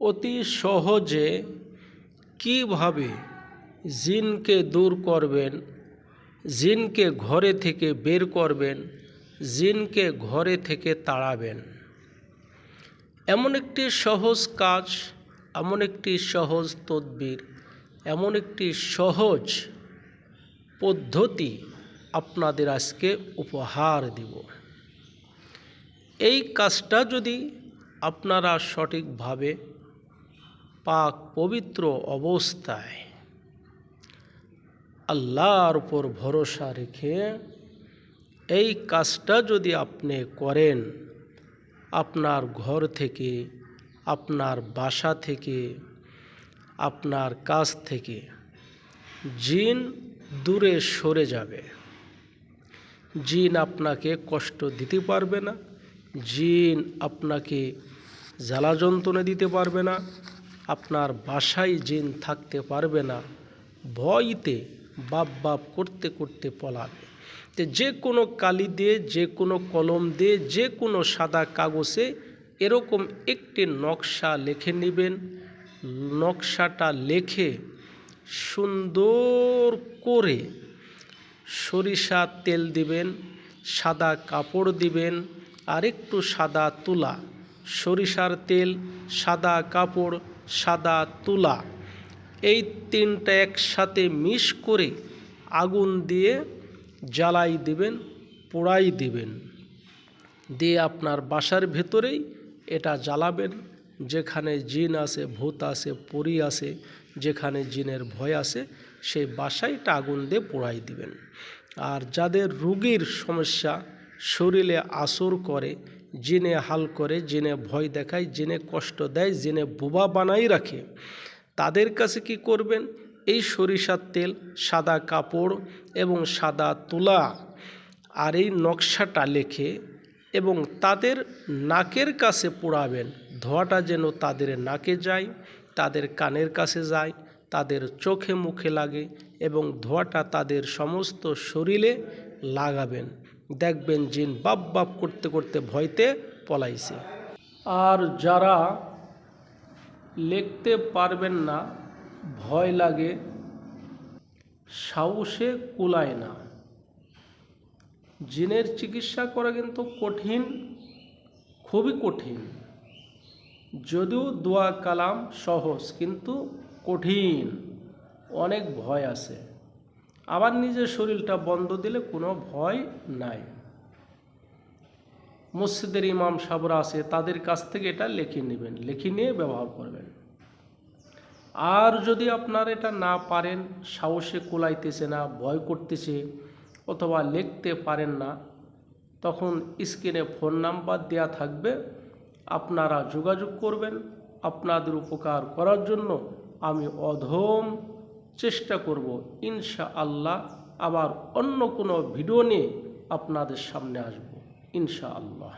অতি সহজে কীভাবে জিনকে দূর করবেন, জিনকে ঘরে থেকে বের করবেন, জিনকে ঘরে থেকে তাড়াবেন? এমন একটি সহজ কাজ, এমন একটি সহজ তদবির, এমন একটি সহজ পদ্ধতি আপনাদের আজকে উপহার দিব। এই কাজটা যদি আপনারা সঠিকভাবে পাক পবিত্র অবস্থায় আল্লাহর উপর ভরসা রেখে এই কাজটা যদি আপনি করেন, আপনার ঘর থেকে, আপনার বাসা থেকে, আপনার কাছ থেকে, জিন দূরে সরে যাবে। জিন আপনাকে কষ্ট দিতে পারবে না, জিন আপনাকে জ্বালা যন্ত্রণা দিতে পারবে না আপনার বাসায় জিন থাকতে পারবে না, ভয়তে বাপ বাপ করতে করতে পলাবে। তো যে কোনো কালি দিয়ে, যে কোনো কলম দিয়ে, যে কোনো সাদা কাগজে এরকম একটি নকশা লিখে নেবেন। নকশাটা লেখে সুন্দর করে সরিষা তেল দিবেন, সাদা কাপড় দিবেন আর একটু সাদা তুলা, সরিষার তেল, সাদা কাপড় সাদা তুলা। এই তিনটা একসাথে মিশ করে আগুন দিয়ে জ্বালাই দিবেন, পোড়াই দিবেন। দিয়ে আপনার বাসার ভেতরেই এটা জ্বালাবেন, যেখানে জিন আছে, ভূত আছে, পরি আছে, যেখানে জিনের ভয় আছে, সেই বাসাইটা আগুন দিয়ে পোড়াই দিবেন। আর যাদের রুগীর সমস্যা, শরীরে আসর করে জিনে হাল করে, জিনে ভয় দেখায়, জিনে কষ্ট দেয়, জিনে বোবা বানাই রাখে। তাদের কাছে কি করবেন? এই সরিষার তেল, সাদা কাপড় এবং সাদা তুলা আর এই নকশাটা লেখে এবং তাদের নাকের কাছে পোড়াবেন। ধোয়াটা যেন তাদের নাকে যায়, তাদের কানের কাছে যায়, তাদের চোখে মুখে লাগে এবং ধোয়াটা তাদের সমস্ত শরীরে লাগাবেন। দেখবেন জিন বাপ বাপ করতে করতে ভয়তে পলাইছে। আর যারা লিখতে পারবেন না, ভয় লাগে, সাহসে কুলায় না। জিনের চিকিৎসা করা কিন্তু কঠিন, খুবই কঠিন। যদিও দোয়া কালাম সহজ, কিন্তু কঠিন, অনেক ভয় আছে। আবার নিজের শরীরটা বন্ধ দিলে কোনো ভয় নাই। মসজিদের ইমাম সাবরা আছে, তাদের কাছ থেকে এটা লিখে নেবেন, লিখে নিয়ে ব্যবহার করবেন। আর যদি আপনার এটা না পারেন, সাহসে কোলাইতেছে না, ভয় করতেছে, অথবা লিখতে পারেন না, তখন স্ক্রিনে ফোন নাম্বার দেওয়া থাকবে, আপনারা যোগাযোগ করবেন। আপনাদের উপকার করার জন্য আমি অধম চেষ্টা করব ইনশা আল্লাহ আবার অন্য কোনো ভিডিও নিয়ে আপনাদের সামনে আসব ইনশা আল্লাহ